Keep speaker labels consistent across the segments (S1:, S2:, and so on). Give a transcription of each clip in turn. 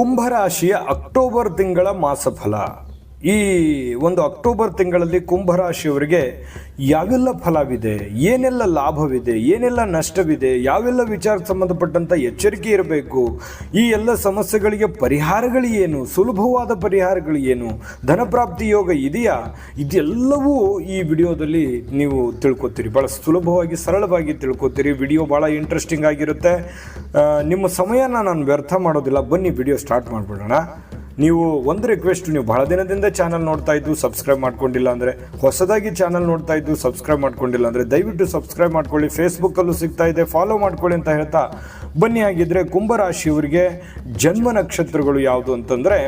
S1: ಕುಂಭರಾಶಿಯ October ತಿಂಗಳ ಮಾಸಫಲ. ಈ ಒಂದು ಅಕ್ಟೋಬರ್ ತಿಂಗಳಲ್ಲಿ ಕುಂಭರಾಶಿಯವರಿಗೆ ಯಾವೆಲ್ಲ ಫಲವಿದೆ, ಏನೆಲ್ಲ ಲಾಭವಿದೆ, ಏನೆಲ್ಲ ನಷ್ಟವಿದೆ, ಯಾವೆಲ್ಲ ವಿಚಾರಕ್ಕೆ ಸಂಬಂಧಪಟ್ಟಂಥ ಎಚ್ಚರಿಕೆ ಇರಬೇಕು, ಈ ಎಲ್ಲ ಸಮಸ್ಯೆಗಳಿಗೆ ಪರಿಹಾರಗಳು ಏನು, ಸುಲಭವಾದ ಪರಿಹಾರಗಳು ಏನು, ಧನಪ್ರಾಪ್ತಿ ಯೋಗ ಇದೆಯಾ? ಇದೆಲ್ಲವೂ ಈ ವಿಡಿಯೋದಲ್ಲಿ ನೀವು ತಿಳ್ಕೊತೀರಿ. ಭಾಳ ಸುಲಭವಾಗಿ, ಸರಳವಾಗಿ ತಿಳ್ಕೊತೀರಿ. ವಿಡಿಯೋ ಭಾಳ ಇಂಟ್ರೆಸ್ಟಿಂಗ್ ಆಗಿರುತ್ತೆ. ನಿಮ್ಮ ಸಮಯನ ನಾನು ವ್ಯರ್ಥ ಮಾಡೋದಿಲ್ಲ. ಬನ್ನಿ, ವಿಡಿಯೋ ಸ್ಟಾರ್ಟ್ ಮಾಡಿಬಿಡೋಣ. ನೀವು ಒಂದು ರಿಕ್ವೆಸ್ಟ್ ನೀವು ಬಹಳ ದಿನದಿಂದ ಚಾನಲ್ ನೋಡ್ತಾ ಇದ್ದು ಸಬ್ಸ್ಕ್ರೈಬ್ ಮಾಡ್ಕೊಂಡಿಲ್ಲ ಅಂದರೆ, ಹೊಸದಾಗಿ ಚಾನಲ್ ನೋಡ್ತಾ ಇದ್ದು ಸಬ್ಸ್ಕ್ರೈಬ್ ಮಾಡ್ಕೊಂಡಿಲ್ಲ ಅಂದರೆ, ದಯವಿಟ್ಟು ಸಬ್ಸ್ಕ್ರೈಬ್ ಮಾಡ್ಕೊಳ್ಳಿ. ಫೇಸ್ಬುಕ್ಕಲ್ಲೂ ಸಿಗ್ತಾ ಇದೆ. ಫಾಲೋ ಮಾಡ್ಕೊಳ್ಳಿ ಅಂತ ಹೇಳ್ತಾ ಬನ್ನಿ. ಆಗಿದ್ದರೆ ಕುಂಭರಾಶಿಯವರಿಗೆ ಜನ್ಮ ನಕ್ಷತ್ರಗಳು ಯಾವುದು ಅಂತಂದರೆ,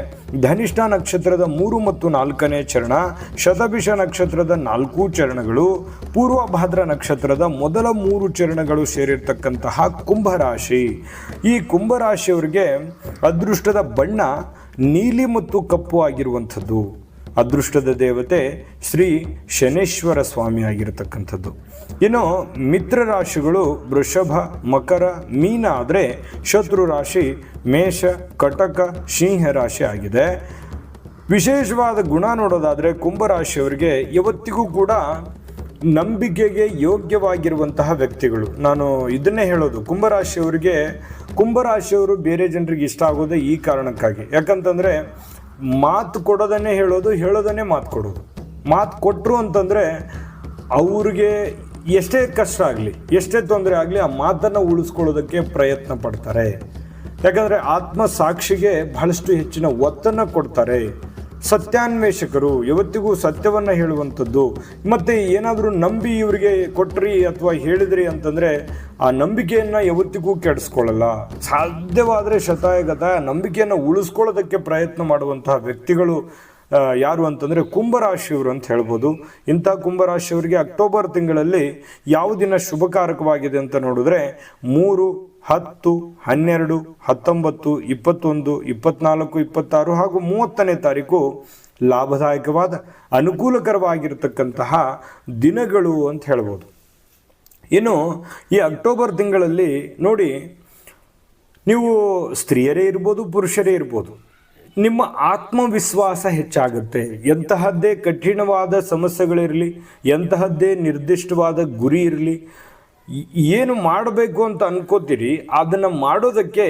S1: ಧನಿಷ್ಠ ನಕ್ಷತ್ರದ ಮೂರು ಮತ್ತು ನಾಲ್ಕನೇ ಚರಣ, ಶತಭಿಷ ನಕ್ಷತ್ರದ ನಾಲ್ಕು ಚರಣಗಳು ಪೂರ್ವಭಾದ್ರ ನಕ್ಷತ್ರದ ಮೊದಲ ಮೂರು ಚರಣಗಳು ಸೇರಿರ್ತಕ್ಕಂತಹ ಕುಂಭರಾಶಿ ಈ ಕುಂಭರಾಶಿಯವರಿಗೆ ಅದೃಷ್ಟದ ಬಣ್ಣ ನೀಲಿ ಮತ್ತು ಕಪ್ಪು ಆಗಿರುವಂಥದ್ದು, ಅದೃಷ್ಟದ ದೇವತೆ ಶ್ರೀ ಶನೇಶ್ವರ ಸ್ವಾಮಿ ಆಗಿರತಕ್ಕಂಥದ್ದು. ಇನ್ನು ಮಿತ್ರ ರಾಶಿಗಳು ವೃಷಭ, ಮಕರ, ಮೀನ ಆದರೆ ಶತ್ರು ರಾಶಿ ಮೇಷ, ಕಟಕ, ಸಿಂಹ ರಾಶಿ ಆಗಿದೆ. ವಿಶೇಷವಾದ ಗುಣ ನೋಡೋದಾದರೆ ಕುಂಭರಾಶಿಯವರಿಗೆ ಯಾವತ್ತಿಗೂ ಕೂಡ ನಂಬಿಕೆಗೆ ಯೋಗ್ಯವಾಗಿರುವಂತಹ ವ್ಯಕ್ತಿಗಳು. ನಾನು ಇದನ್ನೇ ಹೇಳೋದು. ಕುಂಭರಾಶಿಯವರಿಗೆ, ಕುಂಭರಾಶಿಯವರು ಬೇರೆ ಜನರಿಗೆ ಇಷ್ಟ ಆಗೋದೇ ಈ ಕಾರಣಕ್ಕಾಗಿ. ಯಾಕಂತಂದರೆ, ಮಾತು ಕೊಡೋದನ್ನೇ ಹೇಳೋದು, ಹೇಳೋದನ್ನೇ ಮಾತು ಕೊಡೋದು. ಮಾತು ಕೊಟ್ಟರು ಅಂತಂದರೆ, ಅವ್ರಿಗೆ ಎಷ್ಟೇ ಕಷ್ಟ ಆಗಲಿ, ಎಷ್ಟೇ ತೊಂದರೆ ಆಗಲಿ ಆ ಮಾತನ್ನು ಉಳಿಸ್ಕೊಳ್ಳೋದಕ್ಕೆ ಪ್ರಯತ್ನ ಪಡ್ತಾರೆ. ಯಾಕಂದರೆ ಆತ್ಮ ಸಾಕ್ಷಿಗೆ ಬಹಳಷ್ಟು ಹೆಚ್ಚಿನ ಒತ್ತನ್ನು ಕೊಡ್ತಾರೆ. ಸತ್ಯಾನ್ವೇಷಕರು ಯಾವತ್ತಿಗೂ ಸತ್ಯವನ್ನು ಹೇಳುವಂಥದ್ದು. ಮತ್ತು ಏನಾದರೂ ನಂಬಿ ಇವರಿಗೆ ಕೊಟ್ರಿ ಅಥವಾ ಹೇಳಿದ್ರಿ ಅಂತಂದರೆ, ಆ ನಂಬಿಕೆಯನ್ನು ಯಾವತ್ತಿಗೂ ಕೆಡಿಸ್ಕೊಳ್ಳಲ್ಲ. ಸಾಧ್ಯವಾದರೆ ಶತಾಯಗತ ನಂಬಿಕೆಯನ್ನು ಉಳಿಸ್ಕೊಳ್ಳೋದಕ್ಕೆ ಪ್ರಯತ್ನ ಮಾಡುವಂತಹ ವ್ಯಕ್ತಿಗಳು ಯಾರು ಅಂತಂದರೆ ಕುಂಭರಾಶಿಯವರು ಅಂತ ಹೇಳ್ಬೋದು. ಇಂಥ ಕುಂಭರಾಶಿಯವರಿಗೆ ಅಕ್ಟೋಬರ್ ತಿಂಗಳಲ್ಲಿ ಯಾವ ದಿನ ಶುಭಕಾರಕವಾಗಿದೆ ಅಂತ ನೋಡಿದ್ರೆ, ಮೂರು ಹತ್ತು, ಹನ್ನೆರಡು, ಹತ್ತೊಂಬತ್ತು, ಇಪ್ಪತ್ತೊಂದು, ಇಪ್ಪತ್ನಾಲ್ಕು, ಇಪ್ಪತ್ತಾರು ಹಾಗೂ ಮೂವತ್ತನೇ ತಾರೀಕು ಲಾಭದಾಯಕವಾದ, ಅನುಕೂಲಕರವಾಗಿರತಕ್ಕಂತಹ ದಿನಗಳು ಅಂತ ಹೇಳ್ಬೋದು. ಇನ್ನು ಈ ಅಕ್ಟೋಬರ್ ತಿಂಗಳಲ್ಲಿ ನೋಡಿ, ನೀವು ಸ್ತ್ರೀಯರೇ ಇರ್ಬೋದು, ಪುರುಷರೇ ಇರ್ಬೋದು, ನಿಮ್ಮ ಆತ್ಮವಿಶ್ವಾಸ ಹೆಚ್ಚಾಗುತ್ತೆ. ಎಂತಹದ್ದೇ ಕಠಿಣವಾದ ಸಮಸ್ಯೆಗಳಿರಲಿ, ಎಂತಹದ್ದೇ ನಿರ್ದಿಷ್ಟವಾದ ಗುರಿ ಇರಲಿ ಏನು ಮಾಡಬೇಕು ಅಂತ ಅನ್ಕೋತೀರಿ, ಅದನ್ನು ಮಾಡೋದಕ್ಕೆ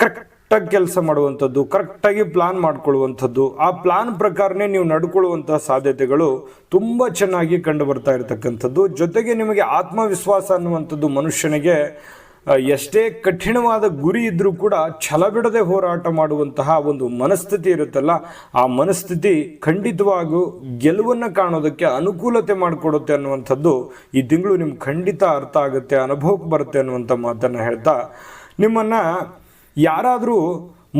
S1: ಕರೆಕ್ಟಾಗಿ ಕೆಲಸ ಮಾಡುವಂಥದ್ದು ಕರೆಕ್ಟಾಗಿ ಪ್ಲಾನ್ ಮಾಡ್ಕೊಳ್ಳುವಂಥದ್ದು, ಆ ಪ್ಲಾನ್ ಪ್ರಕಾರನೇ ನೀವು ನಡ್ಕೊಳ್ಳುವಂಥ ಸಾಧ್ಯತೆಗಳು ತುಂಬ ಚೆನ್ನಾಗಿ ಕಂಡು ಬರ್ತಾ ಇರತಕ್ಕಂಥದ್ದು. ಜೊತೆಗೆ ನಿಮಗೆ ಆತ್ಮವಿಶ್ವಾಸ ಅನ್ನುವಂಥದ್ದು ಮನುಷ್ಯನಿಗೆ ಎಷ್ಟೇ ಕಠಿಣವಾದ ಗುರಿ ಇದ್ರೂ ಕೂಡ ಛಲ ಬಿಡದೆ ಹೋರಾಟ ಮಾಡುವಂತಹ ಒಂದು ಮನಸ್ಥಿತಿ ಇರುತ್ತಲ್ಲ, ಆ ಮನಸ್ಥಿತಿ ಖಂಡಿತವಾಗೂ ಗೆಲುವನ್ನು ಕಾಣೋದಕ್ಕೆ ಅನುಕೂಲತೆ ಮಾಡಿಕೊಡುತ್ತೆ ಅನ್ನುವಂಥದ್ದು ಈ ತಿಂಗಳು ನಿಮ್ಗೆ ಖಂಡಿತ ಅರ್ಥ ಆಗುತ್ತೆ, ಅನುಭವಕ್ಕೆ ಬರುತ್ತೆ ಅನ್ನುವಂಥ ಮಾತನ್ನು ಹೇಳ್ತಾ, ನಿಮ್ಮನ್ನು ಯಾರಾದರೂ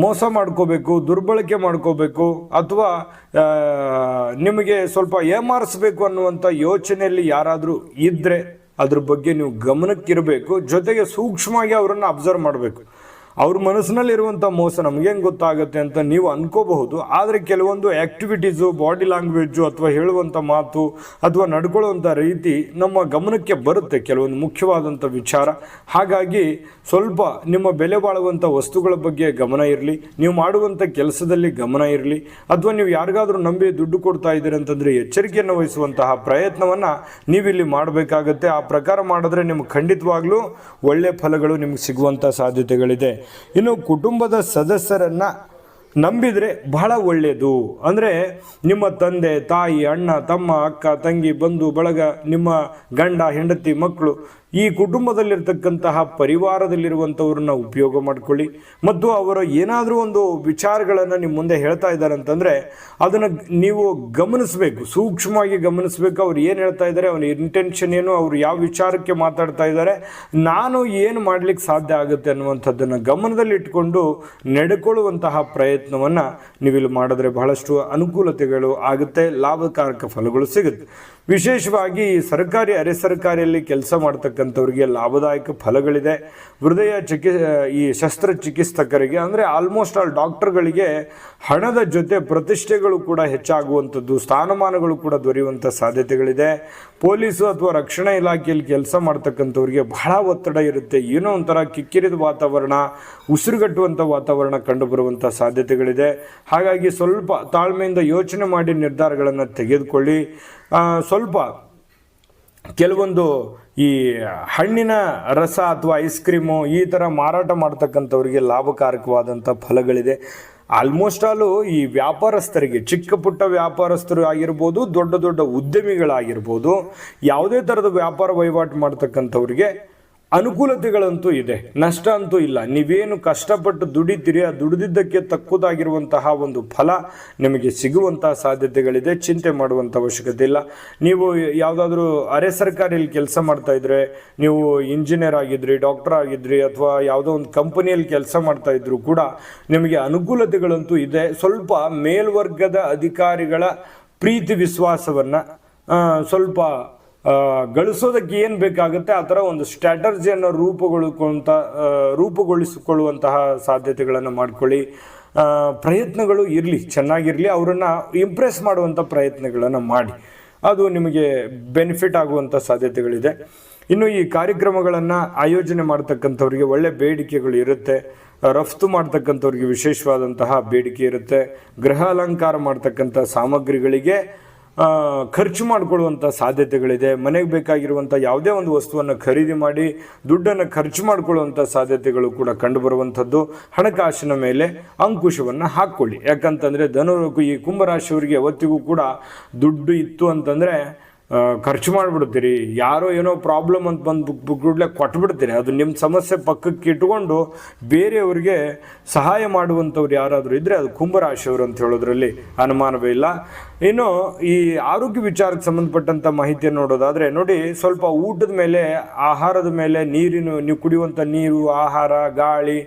S1: ಮೋಸ ಮಾಡ್ಕೋಬೇಕು, ದುರ್ಬಳಕೆ ಮಾಡ್ಕೋಬೇಕು, ಅಥವಾ ನಿಮಗೆ ಸ್ವಲ್ಪ ಏಮಾರಿಸ್ಬೇಕು ಅನ್ನುವಂಥ ಯೋಚನೆಯಲ್ಲಿ ಯಾರಾದರೂ ಇದ್ದರೆ ಅದ್ರ ಬಗ್ಗೆ ನೀವು ಗಮನಕ್ಕಿರಬೇಕು. ಜೊತೆಗೆ ಸೂಕ್ಷ್ಮವಾಗಿ ಅವರನ್ನು ಅಬ್ಸರ್ವ್ ಮಾಡಬೇಕು. ಅವ್ರ ಮನಸ್ಸಿನಲ್ಲಿರುವಂಥ ಮೋಸ ನಮಗೇನು ಗೊತ್ತಾಗುತ್ತೆ ಅಂತ ನೀವು ಅನ್ಕೋಬಹುದು. ಆದರೆ ಕೆಲವೊಂದು ಆ್ಯಕ್ಟಿವಿಟೀಸು ಬಾಡಿ ಲ್ಯಾಂಗ್ವೇಜು ಅಥವಾ ಹೇಳುವಂಥ ಮಾತು ಅಥವಾ ನಡ್ಕೊಳ್ಳುವಂಥ ರೀತಿ ನಮ್ಮ ಗಮನಕ್ಕೆ ಬರುತ್ತೆ ಕೆಲವೊಂದು ಮುಖ್ಯವಾದಂಥ ವಿಚಾರ. ಹಾಗಾಗಿ ಸ್ವಲ್ಪ ನಿಮ್ಮ ಬೆಲೆ ಬಾಳುವಂಥ ವಸ್ತುಗಳ ಬಗ್ಗೆ ಗಮನ ಇರಲಿ. ನೀವು ಮಾಡುವಂಥ ಕೆಲಸದಲ್ಲಿ ಗಮನ ಇರಲಿ. ಅಥವಾ ನೀವು ಯಾರಿಗಾದರೂ ನಂಬಿ ದುಡ್ಡು ಕೊಡ್ತಾ ಇದ್ದೀರಿ ಅಂತಂದರೆ ಎಚ್ಚರಿಕೆಯನ್ನು ವಹಿಸುವಂತಹ ಪ್ರಯತ್ನವನ್ನು ನೀವಿಲ್ಲಿ ಮಾಡಬೇಕಾಗತ್ತೆ. ಆ ಪ್ರಕಾರ ಮಾಡಿದ್ರೆ ನಿಮ್ಗೆ ಖಂಡಿತವಾಗ್ಲೂ ಒಳ್ಳೆಯ ಫಲಗಳು ನಿಮ್ಗೆ ಸಿಗುವಂಥ ಸಾಧ್ಯತೆಗಳಿದೆ. ಇನ್ನು ಕುಟುಂಬದ ಸದಸ್ಯರನ್ನು ನಂಬಿದರೆ ಬಹಳ ಒಳ್ಳೆಯದು ಅಂದರೆ ನಿಮ್ಮ ತಂದೆ, ತಾಯಿ, ಅಣ್ಣ, ತಮ್ಮ, ಅಕ್ಕ, ತಂಗಿ, ಬಂಧು, ಬಳಗ, ನಿಮ್ಮ ಗಂಡ, ಹೆಂಡತಿ ಮಕ್ಕಳು ಈ ಕುಟುಂಬದಲ್ಲಿರ್ತಕ್ಕಂತಹ ಪರಿವಾರದಲ್ಲಿರುವಂಥವ್ರನ್ನ ಉಪಯೋಗ ಮಾಡ್ಕೊಳ್ಳಿ. ಮತ್ತು ಅವರ ಏನಾದರೂ ಒಂದು ವಿಚಾರಗಳನ್ನು ನಿಮ್ಮ ಮುಂದೆ ಹೇಳ್ತಾ ಇದ್ದಾರೆ ಅಂತಂದರೆ, ಅದನ್ನು ನೀವು ಗಮನಿಸಬೇಕು, ಸೂಕ್ಷ್ಮವಾಗಿ ಗಮನಿಸಬೇಕು. ಅವ್ರು ಏನು ಹೇಳ್ತಾ ಇದ್ದಾರೆ, ಅವನ ಇಂಟೆನ್ಷನ್ ಏನು, ಅವರು ಯಾವ ವಿಚಾರಕ್ಕೆ ಮಾತಾಡ್ತಾ ಇದ್ದಾರೆ, ನಾನು ಏನು ಮಾಡ್ಲಿಕ್ಕೆ ಸಾಧ್ಯ ಆಗುತ್ತೆ ಅನ್ನುವಂಥದ್ದನ್ನು ಗಮನದಲ್ಲಿಟ್ಟುಕೊಂಡು ನಡ್ಕೊಳ್ಳುವಂತಹ ಪ್ರಯತ್ನವನ್ನು ನೀವಿಲ್ಲಿ ಮಾಡಿದ್ರೆ ಬಹಳಷ್ಟು ಅನುಕೂಲತೆಗಳು ಆಗುತ್ತೆ, ಲಾಭಕಾರಕ ಫಲಗಳು ಸಿಗುತ್ತೆ. ವಿಶೇಷವಾಗಿ ಈ ಸರ್ಕಾರಿ, ಅರೆ ಸರ್ಕಾರಿಯಲ್ಲಿ ಕೆಲಸ ಮಾಡ್ತಕ್ಕಂಥ ಮಾಡ್ತಕ್ಕಂಥವ್ರಿಗೆ ಲಾಭದಾಯಕ ಫಲಗಳಿದೆ. ಹೃದಯ ಚಿಕಿ, ಈ ಶಸ್ತ್ರಚಿಕಿತ್ಸಕರಿಗೆ ಅಂದರೆ ಆಲ್ಮೋಸ್ಟ್ ಆಲ್ ಡಾಕ್ಟರ್ಗಳಿಗೆ ಹಣದ ಜೊತೆ ಪ್ರತಿಷ್ಠೆಗಳು ಕೂಡ ಹೆಚ್ಚಾಗುವಂಥದ್ದು, ಸ್ಥಾನಮಾನಗಳು ಕೂಡ ದೊರೆಯುವಂಥ ಸಾಧ್ಯತೆಗಳಿದೆ. ಪೊಲೀಸು ಅಥವಾ ರಕ್ಷಣಾ ಇಲಾಖೆಯಲ್ಲಿ ಕೆಲಸ ಮಾಡ್ತಕ್ಕಂಥವ್ರಿಗೆ ಬಹಳ ಒತ್ತಡ ಇರುತ್ತೆ. ಏನೋ ಒಂಥರ ಕಿಕ್ಕಿರಿದ ವಾತಾವರಣ, ಉಸಿರುಗಟ್ಟುವಂಥ ವಾತಾವರಣ ಕಂಡುಬರುವಂಥ ಸಾಧ್ಯತೆಗಳಿದೆ. ಹಾಗಾಗಿ ಸ್ವಲ್ಪ ತಾಳ್ಮೆಯಿಂದ ಯೋಚನೆ ಮಾಡಿ ನಿರ್ಧಾರಗಳನ್ನು ತೆಗೆದುಕೊಳ್ಳಿ. ಸ್ವಲ್ಪ ಕೆಲವೊಂದು ಈ ಹಣ್ಣಿನ ರಸ ಅಥವಾ ಐಸ್ ಕ್ರೀಮು ಈ ಥರ ಮಾರಾಟ ಮಾಡ್ತಕ್ಕಂಥವ್ರಿಗೆ ಲಾಭಕಾರಕವಾದಂಥ ಫಲಗಳಿದೆ. ಆಲ್ಮೋಸ್ಟ್ ಆಲು ಈ ವ್ಯಾಪಾರಸ್ಥರಿಗೆ, ಚಿಕ್ಕ ಪುಟ್ಟ ವ್ಯಾಪಾರಸ್ಥರು ಆಗಿರ್ಬೋದು, ದೊಡ್ಡ ದೊಡ್ಡ ಉದ್ಯಮಿಗಳಾಗಿರ್ಬೋದು, ಯಾವುದೇ ಥರದ ವ್ಯಾಪಾರ ವಹಿವಾಟು ಮಾಡ್ತಕ್ಕಂಥವ್ರಿಗೆ ಅನುಕೂಲತೆಗಳಂತೂ ಇದೆ. ನಷ್ಟ ಅಂತೂ ಇಲ್ಲ. ನೀವೇನು ಕಷ್ಟಪಟ್ಟು ದುಡಿತೀರಿ, ಆ ದುಡಿದಿದ್ದಕ್ಕೆ ತಕ್ಕುದಾಗಿರುವಂತಹ ಒಂದು ಫಲ ನಿಮಗೆ ಸಿಗುವಂತಹ ಸಾಧ್ಯತೆಗಳಿದೆ. ಚಿಂತೆ ಮಾಡುವಂಥ ಅವಶ್ಯಕತೆ ಇಲ್ಲ. ನೀವು ಯಾವುದಾದ್ರೂ ಅರೆ ಸರ್ಕಾರಿಯಲ್ಲಿ ಕೆಲಸ ಮಾಡ್ತಾ ಇದ್ರೆ, ನೀವು ಇಂಜಿನಿಯರ್ ಆಗಿದ್ರಿ, ಡಾಕ್ಟರ್ ಆಗಿದ್ರಿ, ಅಥವಾ ಯಾವುದೋ ಒಂದು ಕಂಪನಿಯಲ್ಲಿ ಕೆಲಸ ಮಾಡ್ತಾ ಇದ್ರು ಕೂಡ ನಿಮಗೆ ಅನುಕೂಲತೆಗಳಂತೂ ಇದೆ. ಸ್ವಲ್ಪ ಮೇಲ್ವರ್ಗದ ಅಧಿಕಾರಿಗಳ ಪ್ರೀತಿ ವಿಶ್ವಾಸವನ್ನು ಸ್ವಲ್ಪ ಗಳಿಸೋದಕ್ಕೆ ಏನು ಬೇಕಾಗುತ್ತೆ? ಆ ಥರ ಒಂದು ಸ್ಟ್ರಾಟರ್ಜಿಯನ್ನು ರೂಪುಗೊಳ್ಕೊಂತ ರೂಪುಗೊಳಿಸಿಕೊಳ್ಳುವಂತಹ ಸಾಧ್ಯತೆಗಳನ್ನು ಮಾಡ್ಕೊಳ್ಳಿ. ಪ್ರಯತ್ನಗಳು ಇರಲಿ, ಚೆನ್ನಾಗಿರಲಿ, ಅವರನ್ನು ಇಂಪ್ರೆಸ್ ಮಾಡುವಂಥ ಪ್ರಯತ್ನಗಳನ್ನು ಮಾಡಿ. ಅದು ನಿಮಗೆ ಬೆನಿಫಿಟ್ ಆಗುವಂಥ ಸಾಧ್ಯತೆಗಳಿದೆ. ಇನ್ನು ಈ ಕಾರ್ಯಕ್ರಮಗಳನ್ನು ಆಯೋಜನೆ ಮಾಡ್ತಕ್ಕಂಥವ್ರಿಗೆ ಒಳ್ಳೆ ಬೇಡಿಕೆಗಳು ಇರುತ್ತೆ. ರಫ್ತು ಮಾಡ್ತಕ್ಕಂಥವ್ರಿಗೆ ವಿಶೇಷವಾದಂತಹ ಬೇಡಿಕೆ ಇರುತ್ತೆ. ಗೃಹ ಅಲಂಕಾರ ಮಾಡ್ತಕ್ಕಂಥ ಸಾಮಗ್ರಿಗಳಿಗೆ ಖರ್ಚು ಮಾಡಿಕೊಳ್ಳುವಂಥ ಸಾಧ್ಯತೆಗಳಿದೆ. ಮನೆಗೆ ಬೇಕಾಗಿರುವಂಥ ಯಾವುದೇ ಒಂದು ವಸ್ತುವನ್ನು ಖರೀದಿ ಮಾಡಿ ದುಡ್ಡನ್ನು ಖರ್ಚು ಮಾಡಿಕೊಳ್ಳುವಂಥ ಸಾಧ್ಯತೆಗಳು ಕೂಡ ಕಂಡುಬರುವಂಥದ್ದು. ಹಣಕಾಸಿನ ಮೇಲೆ ಅಂಕುಶವನ್ನು ಹಾಕ್ಕೊಳ್ಳಿ. ಯಾಕಂತಂದರೆ ಧನು ಈ ಕುಂಭರಾಶಿಯವರಿಗೆ ಯಾವತ್ತಿಗೂ ಕೂಡ ದುಡ್ಡು ಇತ್ತು ಅಂತಂದರೆ ಖರ್ಚು ಮಾಡಿಬಿಡ್ತೀರಿ. ಯಾರೋ ಏನೋ ಪ್ರಾಬ್ಲಮ್ ಅಂತ ಬಂದು ಕೂಡಲೇ ಕೊಟ್ಬಿಡ್ತೀರಿ. ಅದು ನಿಮ್ಮ ಸಮಸ್ಯೆ ಪಕ್ಕಕ್ಕೆ ಇಟ್ಕೊಂಡು ಬೇರೆಯವ್ರಿಗೆ ಸಹಾಯ ಮಾಡುವಂಥವ್ರು ಯಾರಾದರೂ ಇದ್ದರೆ ಅದು ಕುಂಭರಾಶಿಯವರು ಅಂತ ಹೇಳೋದ್ರಲ್ಲಿ ಅನುಮಾನವೇ ಇಲ್ಲ. ಇನ್ನು ಈ ಆರೋಗ್ಯ ವಿಚಾರಕ್ಕೆ ಸಂಬಂಧಪಟ್ಟಂಥ ಮಾಹಿತಿಯನ್ನು ನೋಡೋದಾದರೆ, ನೋಡಿ ಸ್ವಲ್ಪ ಊಟದ ಮೇಲೆ, ಆಹಾರದ ಮೇಲೆ ನೀರಿನ, ನೀವು ಕುಡಿಯುವಂಥ ನೀರು, ಆಹಾರ, ಗಾಳಿ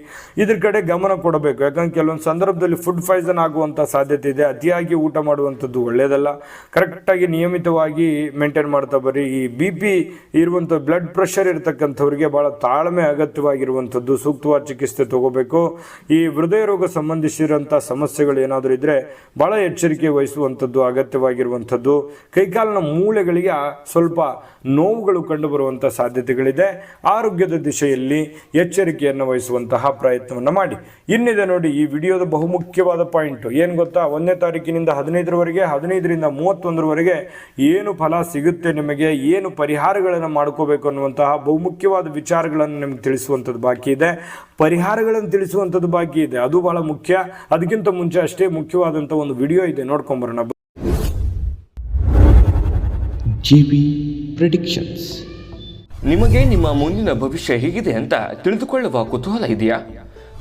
S1: ಇದ್ರ ಕಡೆ ಗಮನ ಕೊಡಬೇಕು. ಯಾಕಂದ್ರೆ ಕೆಲವೊಂದು ಸಂದರ್ಭದಲ್ಲಿ ಫುಡ್ ಪಾಯ್ಸನ್ ಆಗುವಂಥ ಸಾಧ್ಯತೆ ಇದೆ. ಅತಿಯಾಗಿ ಊಟ ಮಾಡುವಂಥದ್ದು ಒಳ್ಳೆಯದಲ್ಲ ಕರೆಕ್ಟಾಗಿ ನಿಯಮಿತವಾಗಿ ಮೇಂಟೈನ್ ಮಾಡ್ತಾ ಬರ್ರಿ ಈ ಬಿ ಪಿ ಇರುವಂಥ ಬ್ಲಡ್ ಪ್ರೆಷರ್ ಇರತಕ್ಕಂಥವ್ರಿಗೆ ಭಾಳ ತಾಳ್ಮೆ ಅಗತ್ಯವಾಗಿರುವಂಥದ್ದು ಸೂಕ್ತವಾದ ಚಿಕಿತ್ಸೆ ತಗೋಬೇಕು. ಈ ಹೃದಯ ರೋಗ ಸಂಬಂಧಿಸಿರುವಂಥ ಸಮಸ್ಯೆಗಳು ಏನಾದರೂ ಇದ್ದರೆ ಭಾಳ ಎಚ್ಚರಿಕೆ ವಹಿಸುವಂಥದ್ದು ಅಗತ್ಯವಾಗಿರುವಂಥದ್ದು. ಕೈಕಾಲಿನ ಮೂಳೆಗಳಿಗೆ ಸ್ವಲ್ಪ ನೋವುಗಳು ಕಂಡುಬರುವಂಥ ಸಾಧ್ಯತೆಗಳಿದೆ. ಆರೋಗ್ಯದ ದಿಶೆಯಲ್ಲಿ ಎಚ್ಚರಿಕೆಯನ್ನು ವಹಿಸುವಂತಹ ಪ್ರಯತ್ನವನ್ನು ಮಾಡಿ. ಇನ್ನಿದೆ ನೋಡಿ, ಈ ವಿಡಿಯೋದ ಬಹುಮುಖ್ಯವಾದ ಪಾಯಿಂಟ್. ಏನು ಗೊತ್ತಾ? ಒಂದನೇ ತಾರೀಕಿನಿಂದ ಹದಿನೈದರವರೆಗೆ, ಹದಿನೈದರಿಂದ ಮೂವತ್ತೊಂದರವರೆಗೆ ಏನು ಫಲ ಸಿಗುತ್ತೆ ನಿಮಗೆ ಏನು ಪರಿಹಾರಗಳನ್ನು ಮಾಡ್ಕೋಬೇಕು ಅನ್ನುವಂತಹ ಬಹುಮುಖ್ಯವಾದ ವಿಚಾರಗಳನ್ನು ನಿಮಗೆ ತಿಳಿಸುವಂಥದ್ದು ಬಾಕಿ ಇದೆ. ಪರಿಹಾರಗಳನ್ನು ತಿಳಿಸುವಂಥದ್ದು ಬಾಕಿ ಇದೆ. ಅದು ಬಹಳ ಮುಖ್ಯ. ಅದಕ್ಕಿಂತ ಮುಂಚೆ ಅಷ್ಟೇ ಮುಖ್ಯವಾದಂಥ ಒಂದು ವಿಡಿಯೋ ಇದೆ. ನೋಡ್ಕೊಂಬರೋಣ.
S2: G B predictions.
S3: ನಿಮಗೆ ನಿಮ್ಮ ಮುಂದಿನ ಭವಿಷ್ಯ ಹೇಗಿದೆ ಅಂತ ತಿಳಿದುಕೊಳ್ಳುವ ಕುತೂಹಲ ಇದೆಯಾ?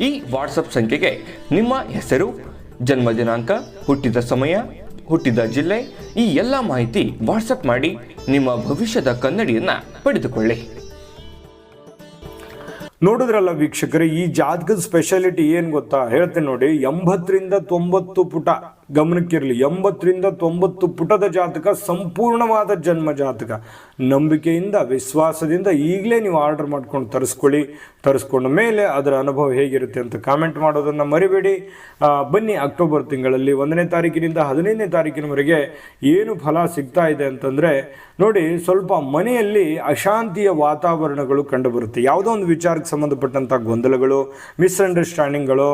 S3: ಈ ವಾಟ್ಸಪ್ ಸಂಖ್ಯೆಗೆ ನಿಮ್ಮ ಹೆಸರು, ಜನ್ಮ ದಿನಾಂಕ, ಹುಟ್ಟಿದ ಸಮಯ, ಹುಟ್ಟಿದ ಜಿಲ್ಲೆ, ಈ ಎಲ್ಲ ಮಾಹಿತಿ ವಾಟ್ಸಪ್ ಮಾಡಿ ನಿಮ್ಮ ಭವಿಷ್ಯದ ಕನ್ನಡಿಯನ್ನ ಪಡೆದುಕೊಳ್ಳಿ.
S1: ನೋಡಿದ್ರಲ್ಲ ವೀಕ್ಷಕರೇ, ಈ ಜಾತಕದ ಸ್ಪೆಷಾಲಿಟಿ ಏನು ಗೊತ್ತಾ? ಹೇಳ್ತೀನಿ ನೋಡಿ, ಎಂಬತ್ತರಿಂದ ತೊಂಬತ್ತು ಪುಟ. ಗಮನಕ್ಕಿರಲಿ, ಎಂಬತ್ತರಿಂದ ತೊಂಬತ್ತು ಪುಟದ ಜಾತಕ, ಸಂಪೂರ್ಣವಾದ ಜನ್ಮ ಜಾತಕ. ನಂಬಿಕೆಯಿಂದ, ವಿಶ್ವಾಸದಿಂದ ಈಗಲೇ ನೀವು ಆರ್ಡರ್ ಮಾಡ್ಕೊಂಡು ತರಿಸ್ಕೊಳ್ಳಿ. ತರಿಸ್ಕೊಂಡ ಮೇಲೆ ಅದರ ಅನುಭವ ಹೇಗಿರುತ್ತೆ ಅಂತ ಕಾಮೆಂಟ್ ಮಾಡೋದನ್ನು ಮರಿಬೇಡಿ. ಬನ್ನಿ ಅಕ್ಟೋಬರ್ ತಿಂಗಳಲ್ಲಿ ಒಂದನೇ ತಾರೀಕಿನಿಂದ ಹದಿನೈದನೇ ತಾರೀಕಿನವರೆಗೆ ಏನು ಫಲ ಸಿಗ್ತಾ ಇದೆ ಅಂತಂದರೆ, ನೋಡಿ, ಸ್ವಲ್ಪ ಮನೆಯಲ್ಲಿ ಅಶಾಂತಿಯ ವಾತಾವರಣಗಳು ಕಂಡುಬರುತ್ತೆ. ಯಾವುದೋ ಒಂದು ವಿಚಾರಕ್ಕೆ ಸಂಬಂಧಪಟ್ಟಂಥ ಗೊಂದಲಗಳು ಮಿಸ್ಅಂಡರ್ಸ್ಟ್ಯಾಂಡಿಂಗ್ಗಳು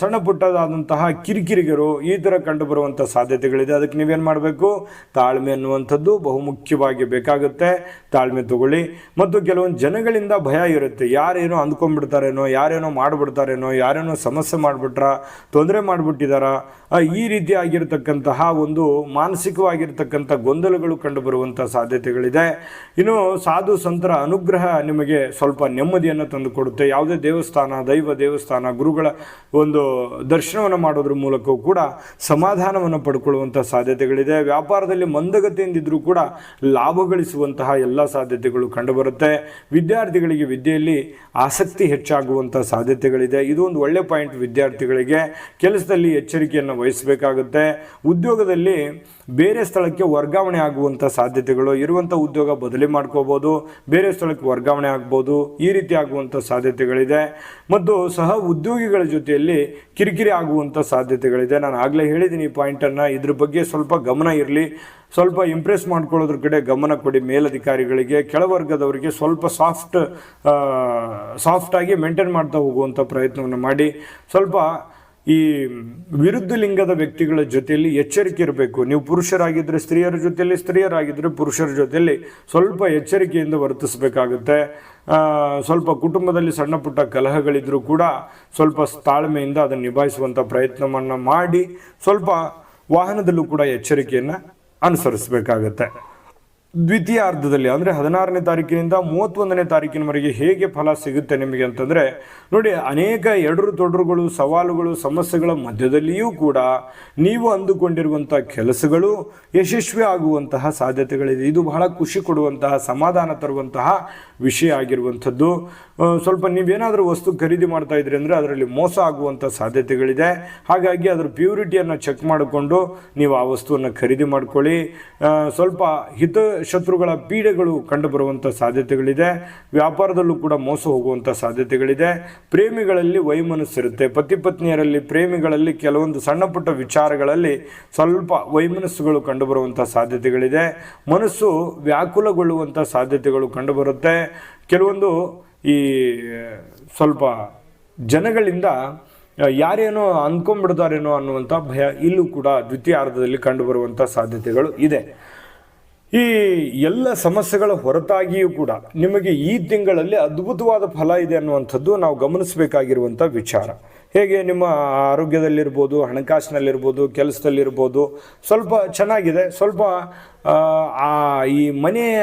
S1: ಸಣ್ಣ ಪುಟ್ಟದಾದಂತಹ ಕಿರಿಕಿರಿಗರು ಈ ಥರ ಕಂಡುಬರುವಂಥ ಸಾಧ್ಯತೆಗಳಿದೆ. ಅದಕ್ಕೆ ನೀವೇನು ಮಾಡಬೇಕು? ತಾಳ್ಮೆ ಅನ್ನುವಂಥದ್ದು ಬಹುಮುಖ್ಯವಾಗಿ ಬೇಕಾಗುತ್ತೆ. ತಾಳ್ಮೆ ತಗೊಳ್ಳಿ. ಮತ್ತು ಕೆಲವೊಂದು ಜನಗಳಿಂದ ಭಯ ಇರುತ್ತೆ. ಯಾರೇನೋ ಅಂದ್ಕೊಂಡ್ಬಿಡ್ತಾರೇನೋ, ಯಾರೇನೋ ಮಾಡಿಬಿಡ್ತಾರೇನೋ, ಯಾರೇನೋ ಸಮಸ್ಯೆ ಮಾಡಿಬಿಟ್ರ, ತೊಂದರೆ ಮಾಡಿಬಿಟ್ಟಿದಾರ ಈ ರೀತಿ ಆಗಿರತಕ್ಕಂತಹ ಒಂದು ಮಾನಸಿಕವಾಗಿರ್ತಕ್ಕಂಥ ಗೊಂದಲಗಳು ಕಂಡುಬರುವಂಥ ಸಾಧ್ಯತೆಗಳಿದೆ. ಇನ್ನು ಸಾಧು, ಸಂತರ, ಅನುಗ್ರಹ ನಿಮಗೆ ಸ್ವಲ್ಪ ನೆಮ್ಮದಿಯನ್ನು ತಂದುಕೊಡುತ್ತೆ ಯಾವುದೇ ದೇವಸ್ಥಾನ, ದೈವ ದೇವಸ್ಥಾನ, ಗುರುಗಳ ಒಂದು ದರ್ಶನವನ್ನು ಮಾಡೋದ್ರ ಮೂಲಕವೂ ಕೂಡ ಸಮಾಧಾನವನ್ನು ಪಡ್ಕೊಳ್ಳುವಂಥ ಸಾಧ್ಯತೆಗಳಿದೆ. ವ್ಯಾಪಾರದಲ್ಲಿ ಮಂದಗತಿಯಿಂದಿದ್ರೂ ಕೂಡ ಲಾಭ ಗಳಿಸುವಂತಹ ಎಲ್ಲ ಸಾಧ್ಯತೆಗಳು ಕಂಡುಬರುತ್ತೆ. ವಿದ್ಯಾರ್ಥಿಗಳಿಗೆ ವಿದ್ಯೆಯಲ್ಲಿ ಆಸಕ್ತಿ ಹೆಚ್ಚಾಗುವಂಥ ಸಾಧ್ಯತೆಗಳಿದೆ. ಇದು ಒಂದು ಒಳ್ಳೆ ಪಾಯಿಂಟ್ ವಿದ್ಯಾರ್ಥಿಗಳಿಗೆ. ಕೆಲಸದಲ್ಲಿ ಎಚ್ಚರಿಕೆಯನ್ನು ವಹಿಸಬೇಕಾಗುತ್ತೆ. ಉದ್ಯೋಗದಲ್ಲಿ ಬೇರೆ ಸ್ಥಳಕ್ಕೆ ವರ್ಗಾವಣೆ ಆಗುವಂಥ ಸಾಧ್ಯತೆಗಳು ಇರುವಂಥ ಉದ್ಯೋಗ ಬದಲಿ ಮಾಡ್ಕೋಬೋದು, ಬೇರೆ ಸ್ಥಳಕ್ಕೆ ವರ್ಗಾವಣೆ ಆಗ್ಬೋದು, ಈ ರೀತಿ ಆಗುವಂಥ ಸಾಧ್ಯತೆಗಳಿದೆ. ಮತ್ತು ಸಹ ಉದ್ಯೋಗಿಗಳ ಜೊತೆಯಲ್ಲಿ ಕಿರಿಕಿರಿ ಆಗುವಂಥ ಸಾಧ್ಯತೆಗಳಿದೆ. ನಾನು ಆಗಲೇ ಹೇಳಿದ್ದೀನಿ ಈ ಪಾಯಿಂಟನ್ನು. ಇದ್ರ ಬಗ್ಗೆ ಸ್ವಲ್ಪ ಗಮನ ಇರಲಿ. ಸ್ವಲ್ಪ ಇಂಪ್ರೆಸ್ ಮಾಡ್ಕೊಳ್ಳೋದ್ರ ಕಡೆ ಗಮನ ಕೊಡಿ ಮೇಲಧಿಕಾರಿಗಳಿಗೆ. ಕೆಳವರ್ಗದವರಿಗೆ ಸ್ವಲ್ಪ ಸಾಫ್ಟ್ ಸಾಫ್ಟಾಗಿ ಮೇಂಟೈನ್ ಮಾಡ್ತಾ ಹೋಗುವಂಥ ಪ್ರಯತ್ನವನ್ನು ಮಾಡಿ. ಸ್ವಲ್ಪ ಈ ವಿರುದ್ಧ ಲಿಂಗದ ವ್ಯಕ್ತಿಗಳ ಜೊತೆಯಲ್ಲಿ ಎಚ್ಚರಿಕೆ ಇರಬೇಕು. ನೀವು ಪುರುಷರಾಗಿದ್ದರೆ ಸ್ತ್ರೀಯರ ಜೊತೆಯಲ್ಲಿ ಸ್ತ್ರೀಯರಾಗಿದ್ದರೆ ಪುರುಷರ ಜೊತೆಯಲ್ಲಿ ಸ್ವಲ್ಪ ಎಚ್ಚರಿಕೆಯಿಂದ ವರ್ತಿಸಬೇಕಾಗುತ್ತೆ. ಸ್ವಲ್ಪ ಕುಟುಂಬದಲ್ಲಿ ಸಣ್ಣ ಪುಟ್ಟ ಕಲಹಗಳಿದ್ದರೂ ಕೂಡ ಸ್ವಲ್ಪ ತಾಳ್ಮೆಯಿಂದ ಅದನ್ನು ನಿಭಾಯಿಸುವಂಥ ಪ್ರಯತ್ನವನ್ನು ಮಾಡಿ ಸ್ವಲ್ಪ ವಾಹನದಲ್ಲೂ ಕೂಡ ಎಚ್ಚರಿಕೆಯನ್ನು ಅನುಸರಿಸಬೇಕಾಗತ್ತೆ. ದ್ವಿತೀಯ ಅರ್ಧದಲ್ಲಿ, ಅಂದರೆ ಹದಿನಾರನೇ ತಾರೀಕಿನಿಂದ ಮೂವತ್ತೊಂದನೇ ತಾರೀಕಿನವರೆಗೆ ಹೇಗೆ ಫಲ ಸಿಗುತ್ತೆ ನಿಮಗೆ ಅಂತಂದರೆ, ನೋಡಿ, ಅನೇಕ ಎಡರು ತೊಡರುಗಳು ಸವಾಲುಗಳು, ಸಮಸ್ಯೆಗಳ ಮಧ್ಯದಲ್ಲಿಯೂ ಕೂಡ ನೀವು ಅಂದುಕೊಂಡಿರುವಂಥ ಕೆಲಸಗಳು, ಯಶಸ್ವಿ ಆಗುವಂತಹ ಸಾಧ್ಯತೆಗಳಿದೆ. ಇದು ಬಹಳ ಖುಷಿ ಕೊಡುವಂತಹ, ಸಮಾಧಾನ ತರುವಂತಹ ವಿಷಯ ಆಗಿರುವಂಥದ್ದು. ಸ್ವಲ್ಪ ನೀವೇನಾದರೂ ವಸ್ತು ಖರೀದಿ ಮಾಡ್ತಾ ಇದ್ರಿ ಅಂದರೆ ಅದರಲ್ಲಿ ಮೋಸ ಆಗುವಂಥ ಸಾಧ್ಯತೆಗಳಿದೆ. ಹಾಗಾಗಿ ಅದರ ಪ್ಯೂರಿಟಿಯನ್ನು ಚೆಕ್ ಮಾಡಿಕೊಂಡು ನೀವು ಆ ವಸ್ತುವನ್ನು ಖರೀದಿ ಮಾಡ್ಕೊಳ್ಳಿ. ಸ್ವಲ್ಪ ಹಿತ ಶತ್ರುಗಳ ಪೀಡೆಗಳು ಕಂಡುಬರುವಂಥ ಸಾಧ್ಯತೆಗಳಿದೆ. ವ್ಯಾಪಾರದಲ್ಲೂ ಕೂಡ ಮೋಸ ಹೋಗುವಂಥ ಸಾಧ್ಯತೆಗಳಿದೆ. ಪ್ರೇಮಿಗಳಲ್ಲಿ ವೈಮನಸ್ಸಿರುತ್ತೆ. ಪತಿ ಪತ್ನಿಯರಲ್ಲಿ ಪ್ರೇಮಿಗಳಲ್ಲಿ ಕೆಲವೊಂದು ಸಣ್ಣ ಪುಟ್ಟ ವಿಚಾರಗಳಲ್ಲಿ ಸ್ವಲ್ಪ ವೈಮನಸ್ಸುಗಳು ಕಂಡುಬರುವಂಥ ಸಾಧ್ಯತೆಗಳಿದೆ. ಮನಸ್ಸು ವ್ಯಾಕುಲಗೊಳ್ಳುವಂಥ ಸಾಧ್ಯತೆಗಳು ಕಂಡುಬರುತ್ತೆ. ಕೆಲವೊಂದು ಈ ಸ್ವಲ್ಪ ಜನಗಳಿಂದ ಯಾರೇನೋ ಅಂದ್ಕೊಂಡ್ಬಿಡ್ತಾರೇನೋ ಅನ್ನುವಂಥ ಭಯ ಇಲ್ಲೂ ಕೂಡ ದ್ವಿತೀಯಾರ್ಧದಲ್ಲಿ ಕಂಡುಬರುವಂಥ ಸಾಧ್ಯತೆಗಳು ಇದೆ. ಈ ಎಲ್ಲ ಸಮಸ್ಯೆಗಳ ಹೊರತಾಗಿಯೂ ಕೂಡ ನಿಮಗೆ ಈ ತಿಂಗಳಲ್ಲಿ ಅದ್ಭುತವಾದ ಫಲ ಇದೆ ಅನ್ನುವಂಥದ್ದು ನಾವು ಗಮನಿಸಬೇಕಾಗಿರುವಂಥ ವಿಚಾರ. ಹೇಗೆ ನಿಮ್ಮ ಆರೋಗ್ಯದಲ್ಲಿರ್ಬೋದು ಹಣಕಾಸಿನಲ್ಲಿರ್ಬೋದು ಕೆಲಸದಲ್ಲಿರ್ಬೋದು ಸ್ವಲ್ಪ ಚೆನ್ನಾಗಿದೆ. ಸ್ವಲ್ಪ ಆ, ಈ ಮನೆಯ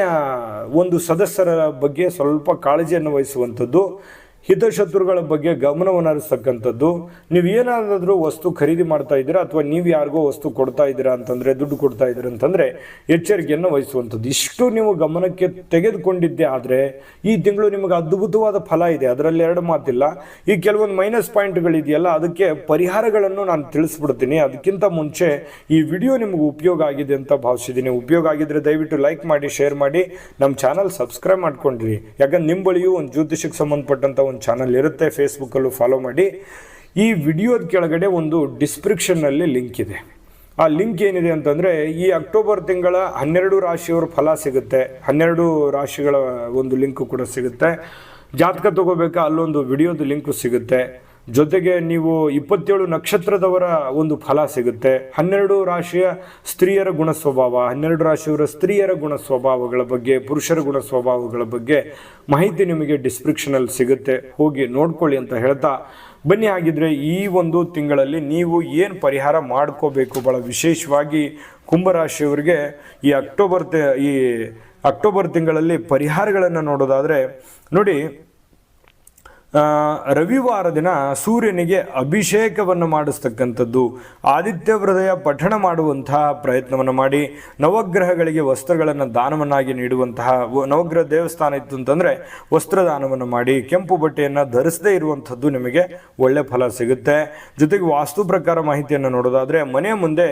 S1: ಒಂದು ಸದಸ್ಯರ ಬಗ್ಗೆ ಸ್ವಲ್ಪ ಕಾಳಜಿಯನ್ನು ವಹಿಸುವಂಥದ್ದು. ಹಿತಶತ್ರುಗಳ ಬಗ್ಗೆ ಗಮನವನ್ನು ಹರಿಸ್ತಕ್ಕಂಥದ್ದು ನೀವು ಏನಾದರೂ ವಸ್ತು ಖರೀದಿ ಮಾಡ್ತಾ ಇದ್ದೀರಾ ಅಥವಾ ನೀವು ಯಾರಿಗೋ ವಸ್ತು ಕೊಡ್ತಾ ಇದ್ದೀರಾ ಅಂತಂದರೆ, ದುಡ್ಡು ಕೊಡ್ತಾ ಇದ್ದೀರಾ ಅಂತಂದರೆ ಎಚ್ಚರಿಕೆಯನ್ನು ವಹಿಸುವಂಥದ್ದು. ಇಷ್ಟು ನೀವು ಗಮನಕ್ಕೆ ತೆಗೆದುಕೊಂಡಿದ್ದೆ ಆದರೆ ಈ ತಿಂಗಳು ನಿಮಗೆ ಅದ್ಭುತವಾದ ಫಲ ಇದೆ. ಅದರಲ್ಲಿ ಎರಡು ಮಾತಿಲ್ಲ. ಈ ಕೆಲವೊಂದು ಮೈನಸ್ ಪಾಯಿಂಟ್ಗಳಿದೆಯಲ್ಲ, ಅದಕ್ಕೆ ಪರಿಹಾರಗಳನ್ನು ನಾನು ತಿಳಿಸ್ಬಿಡ್ತೀನಿ. ಅದಕ್ಕಿಂತ ಮುಂಚೆ ಈ ವಿಡಿಯೋ ನಿಮಗೆ ಉಪಯೋಗ ಆಗಿದೆ ಅಂತ ಭಾವಿಸಿದ್ದೀನಿ. ಉಪಯೋಗ ಆಗಿದ್ರೆ ದಯವಿಟ್ಟು ಲೈಕ್ ಮಾಡಿ, ಶೇರ್ ಮಾಡಿ. ನಮ್ಮ ಚಾನಲ್ ಸಬ್ಸ್ಕ್ರೈಬ್ ಮಾಡ್ಕೊಂಡ್ರಿ. ಯಾಕಂದ್ರೆ ನಿಮ್ಮ ಬಳಿಯೂ ಒಂದು ಜ್ಯೋತಿಷಕ್ಕೆ ಸಂಬಂಧಪಟ್ಟಂಥ ಒಂದು ಚಾನಲ್ ಇರುತ್ತೆ ಫೇಸ್ಬುಕ್ಕಲ್ಲೂ ಫಾಲೋ ಮಾಡಿ. ಈ ವಿಡಿಯೋದ ಕೆಳಗಡೆ ಒಂದು ಡಿಸ್ಕ್ರಿಪ್ಷನ್ನಲ್ಲಿ ಲಿಂಕ್ ಇದೆ. ಆ ಲಿಂಕ್ ಏನಿದೆ ಅಂತಂದರೆ, ಈ ಅಕ್ಟೋಬರ್ ತಿಂಗಳ ಹನ್ನೆರಡು ರಾಶಿಯವರ ಫಲ ಸಿಗುತ್ತೆ. ಹನ್ನೆರಡು ರಾಶಿಗಳ ಒಂದು ಲಿಂಕು ಕೂಡ ಸಿಗುತ್ತೆ. ಜಾತಕ ತಗೋಬೇಕಾ? ಅಲ್ಲೊಂದು ವಿಡಿಯೋದ ಲಿಂಕು ಸಿಗುತ್ತೆ. ಜೊತೆಗೆ ನೀವು ಇಪ್ಪತ್ತೇಳು ನಕ್ಷತ್ರದವರ ಒಂದು ಫಲ ಸಿಗುತ್ತೆ. ಹನ್ನೆರಡು ರಾಶಿಯ ಸ್ತ್ರೀಯರ ಗುಣ ಸ್ವಭಾವ ಹನ್ನೆರಡು ರಾಶಿಯವರ ಸ್ತ್ರೀಯರ ಗುಣ ಸ್ವಭಾವಗಳ ಬಗ್ಗೆ, ಪುರುಷರ ಗುಣ ಸ್ವಭಾವಗಳ ಬಗ್ಗೆ ಮಾಹಿತಿ ನಿಮಗೆ ಡಿಸ್ಕ್ರಿಪ್ಷನಲ್ಲಿ ಸಿಗುತ್ತೆ. ಹೋಗಿ ನೋಡ್ಕೊಳ್ಳಿ ಅಂತ ಹೇಳ್ತಾ, ಬನ್ನಿ ಆಗಿದ್ರೆ ಈ ಒಂದು ತಿಂಗಳಲ್ಲಿ ನೀವು ಏನು ಪರಿಹಾರ ಮಾಡ್ಕೋಬೇಕು? ಭಾಳ ವಿಶೇಷವಾಗಿ ಕುಂಭರಾಶಿಯವರಿಗೆ ಈ ಅಕ್ಟೋಬರ್ ಈ ಅಕ್ಟೋಬರ್ ತಿಂಗಳಲ್ಲಿ ಪರಿಹಾರಗಳನ್ನು ನೋಡೋದಾದರೆ, ನೋಡಿ ರವಿವಾರ ದಿನ ಸೂರ್ಯನಿಗೆ ಅಭಿಷೇಕವನ್ನು ಮಾಡಿಸ್ತಕ್ಕಂಥದ್ದು, ಆದಿತ್ಯ ಹೃದಯ ಪಠಣ ಮಾಡುವಂತಹ ಪ್ರಯತ್ನವನ್ನು ಮಾಡಿ, ನವಗ್ರಹಗಳಿಗೆ ವಸ್ತ್ರಗಳನ್ನು ದಾನವನ್ನಾಗಿ ನೀಡುವಂತಹ ನವಗ್ರಹ ದೇವಸ್ಥಾನ ಇತ್ತು ಅಂತಂದರೆ ವಸ್ತ್ರದಾನವನ್ನು ಮಾಡಿ, ಕೆಂಪು ಬಟ್ಟೆಯನ್ನು ಧರಿಸದೇ ಇರುವಂಥದ್ದು ನಿಮಗೆ ಒಳ್ಳೆ ಫಲ ಸಿಗುತ್ತೆ. ಜೊತೆಗೆ ವಾಸ್ತು ಪ್ರಕಾರ ಮಾಹಿತಿಯನ್ನು ನೋಡೋದಾದರೆ ಮನೆ ಮುಂದೆ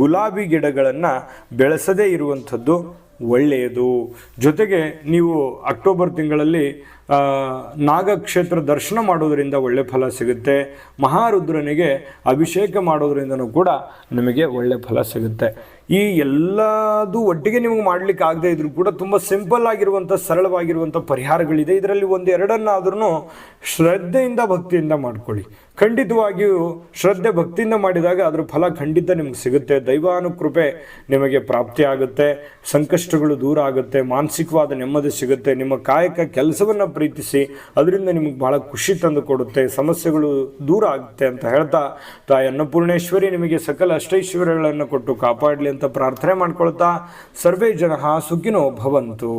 S1: ಗುಲಾಬಿ ಗಿಡಗಳನ್ನು ಬೆಳೆಸದೇ ಇರುವಂಥದ್ದು ಒಳ್ಳೆಯದು. ಜೊತೆಗೆ ನೀವು ಅಕ್ಟೋಬರ್ ತಿಂಗಳಲ್ಲಿ ನಾಗಕ್ಷೇತ್ರ ದರ್ಶನ ಮಾಡೋದರಿಂದ ಒಳ್ಳೆ ಫಲ ಸಿಗುತ್ತೆ. ಮಹಾರುದ್ರನಿಗೆ ಅಭಿಷೇಕ ಮಾಡೋದ್ರಿಂದನೂ ಕೂಡ ನಿಮಗೆ ಒಳ್ಳೆ ಫಲ ಸಿಗುತ್ತೆ. ಈ ಎಲ್ಲದು ಒಟ್ಟಿಗೆ ನಿಮಗೆ ಮಾಡ್ಲಿಕ್ಕೆ ಆಗದೆ ಇದ್ರೂ ಕೂಡ ತುಂಬ ಸಿಂಪಲ್ ಆಗಿರುವಂಥ, ಸರಳವಾಗಿರುವಂಥ ಪರಿಹಾರಗಳಿದೆ. ಇದರಲ್ಲಿ ಒಂದು ಎರಡನ್ನಾದ್ರೂ ಶ್ರದ್ಧೆಯಿಂದ ಭಕ್ತಿಯಿಂದ ಮಾಡ್ಕೊಳ್ಳಿ. ಖಂಡಿತವಾಗಿಯೂ ಶ್ರದ್ಧೆ ಭಕ್ತಿಯಿಂದ ಮಾಡಿದಾಗ ಅದರ ಫಲ ಖಂಡಿತ ನಿಮ್ಗೆ ಸಿಗುತ್ತೆ. ದೈವಾನುಕೃಪೆ ನಿಮಗೆ ಪ್ರಾಪ್ತಿ ಆಗುತ್ತೆ ಸಂಕಷ್ಟಗಳು ದೂರ ಆಗುತ್ತೆ. ಮಾನಸಿಕವಾದ ನೆಮ್ಮದಿ ಸಿಗುತ್ತೆ. ನಿಮ್ಮ ಕಾಯಕ ಕೆಲಸವನ್ನು ಪ್ರೀತಿಸಿ, ಅದರಿಂದ ನಿಮಗೆ ಭಾಳ ಖುಷಿ ತಂದು ಕೊಡುತ್ತೆ, ಸಮಸ್ಯೆಗಳು ದೂರ ಆಗುತ್ತೆ ಅಂತ ಹೇಳ್ತಾ ತಾಯಿ ಅನ್ನಪೂರ್ಣೇಶ್ವರಿ ನಿಮಗೆ ಸಕಲ ಅಷ್ಟೈಶ್ವರ್ಯಗಳನ್ನು ಕೊಟ್ಟು ಕಾಪಾಡಲಿ ಅಂತ ಪ್ರಾರ್ಥನೆ ಮಾಡ್ಕೊಳ್ತಾ, ಸರ್ವೇ ಜನ ಸುಖಿನೋ ಭವಂತು.